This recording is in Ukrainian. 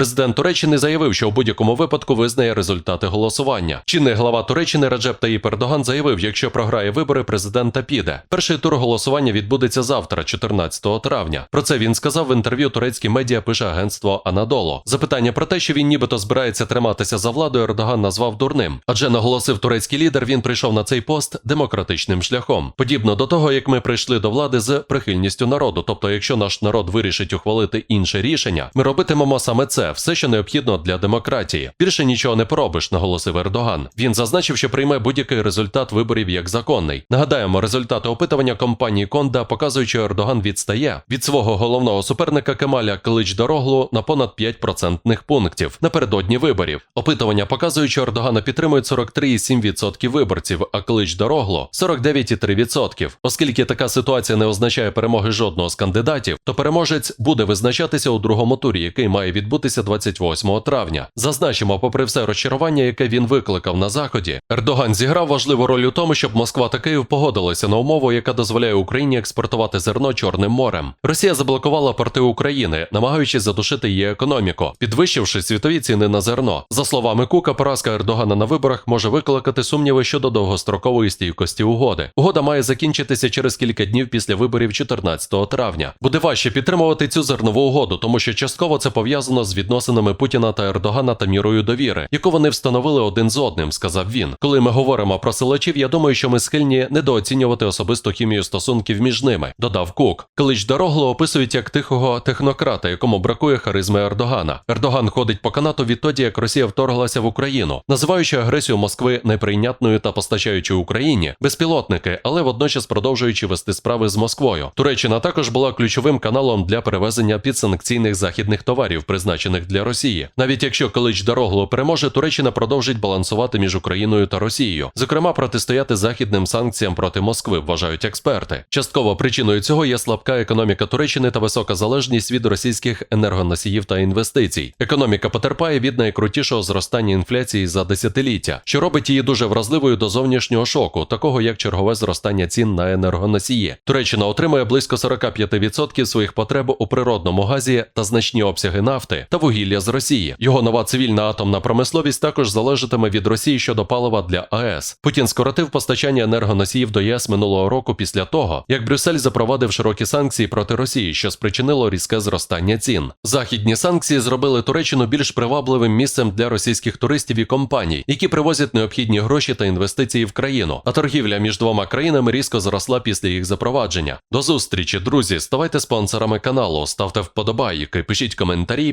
Президент Туреччини заявив, що у будь-якому випадку визнає результати голосування. Чинний глава Туреччини Раджеп Таїп Ердоган заявив, якщо програє вибори, президента піде. Перший тур голосування відбудеться завтра, 14 травня. Про це він сказав в інтерв'ю турецькій медіа. Пише агентство Анадоло. Запитання про те, що він нібито збирається триматися за владу, Ердоган назвав дурним. Адже наголосив турецький лідер, він прийшов на цей пост демократичним шляхом. Подібно до того, як ми прийшли до влади з прихильністю народу. Тобто, якщо наш народ вирішить ухвалити інше рішення, ми робитимемо саме це, все, що необхідно для демократії. Більше нічого не поробиш, наголосив Ердоган. Він зазначив, що прийме будь-який результат виборів як законний. Нагадаємо, результати опитування компанії Конда показують, що Ердоган відстає від свого головного суперника Кемаля Клич Дороглу на понад 5 процентних пунктів напередодні виборів. Опитування показують, що Ердогана підтримують 43,7% виборців, а Клич Дороглу 49,3%. Оскільки така ситуація не означає перемоги жодного з кандидатів, то переможець буде визначатися у другому турі, який має відбутися 28 травня. Зазначимо, попри все розчарування, яке він викликав на заході, Ердоган зіграв важливу роль у тому, щоб Москва та Київ погодилися на умову, яка дозволяє Україні експортувати зерно Чорним морем. Росія заблокувала порти України, намагаючись задушити її економіку, підвищивши світові ціни на зерно. За словами Кука, поразка Ердогана на виборах може викликати сумніви щодо довгострокової стійкості угоди. Угода має закінчитися через кілька днів після виборів 14 травня. Буде важче підтримувати цю зернову угоду, тому що частково це пов'язано з відносинами Путіна та Ердогана та мірою довіри, яку вони встановили один з одним, сказав він. Коли ми говоримо про силачів, я думаю, що ми схильні недооцінювати особисту хімію стосунків між ними, додав Кук. Клич Дорогло описують як тихого технократа, якому бракує харизми Ердогана. Ердоган ходить по канату відтоді, як Росія вторглася в Україну, називаючи агресію Москви неприйнятною та постачаючи Україні безпілотники, але водночас продовжуючи вести справи з Москвою. Туреччина також була ключовим каналом для перевезення підсанкційних західних товарів, призначених для Росії. Навіть якщо Клич Дорогло переможе, Туреччина продовжить балансувати між Україною та Росією, зокрема протистояти західним санкціям проти Москви, вважають експерти. Частково причиною цього є слабка економіка Туреччини та висока залежність від російських енергоносіїв та інвестицій. Економіка потерпає від найкрутішого зростання інфляції за десятиліття, що робить її дуже вразливою до зовнішнього шоку, такого як чергове зростання цін на енергоносії. Туреччина отримує близько 45% своїх потреб у природному газі та значні обсяги нафти та вугілля з Росії. Його нова цивільна атомна промисловість також залежатиме від Росії щодо палива для АЕС. Путін скоротив постачання енергоносіїв до ЄС минулого року після того, як Брюссель запровадив широкі санкції проти Росії, що спричинило різке зростання цін. Західні санкції зробили Туреччину більш привабливим місцем для російських туристів і компаній, які привозять необхідні гроші та інвестиції в країну. А торгівля між двома країнами різко зросла після їх запровадження. До зустрічі, друзі! Ставайте спонсорами каналу, ставте вподобайки, пишіть коментарі, і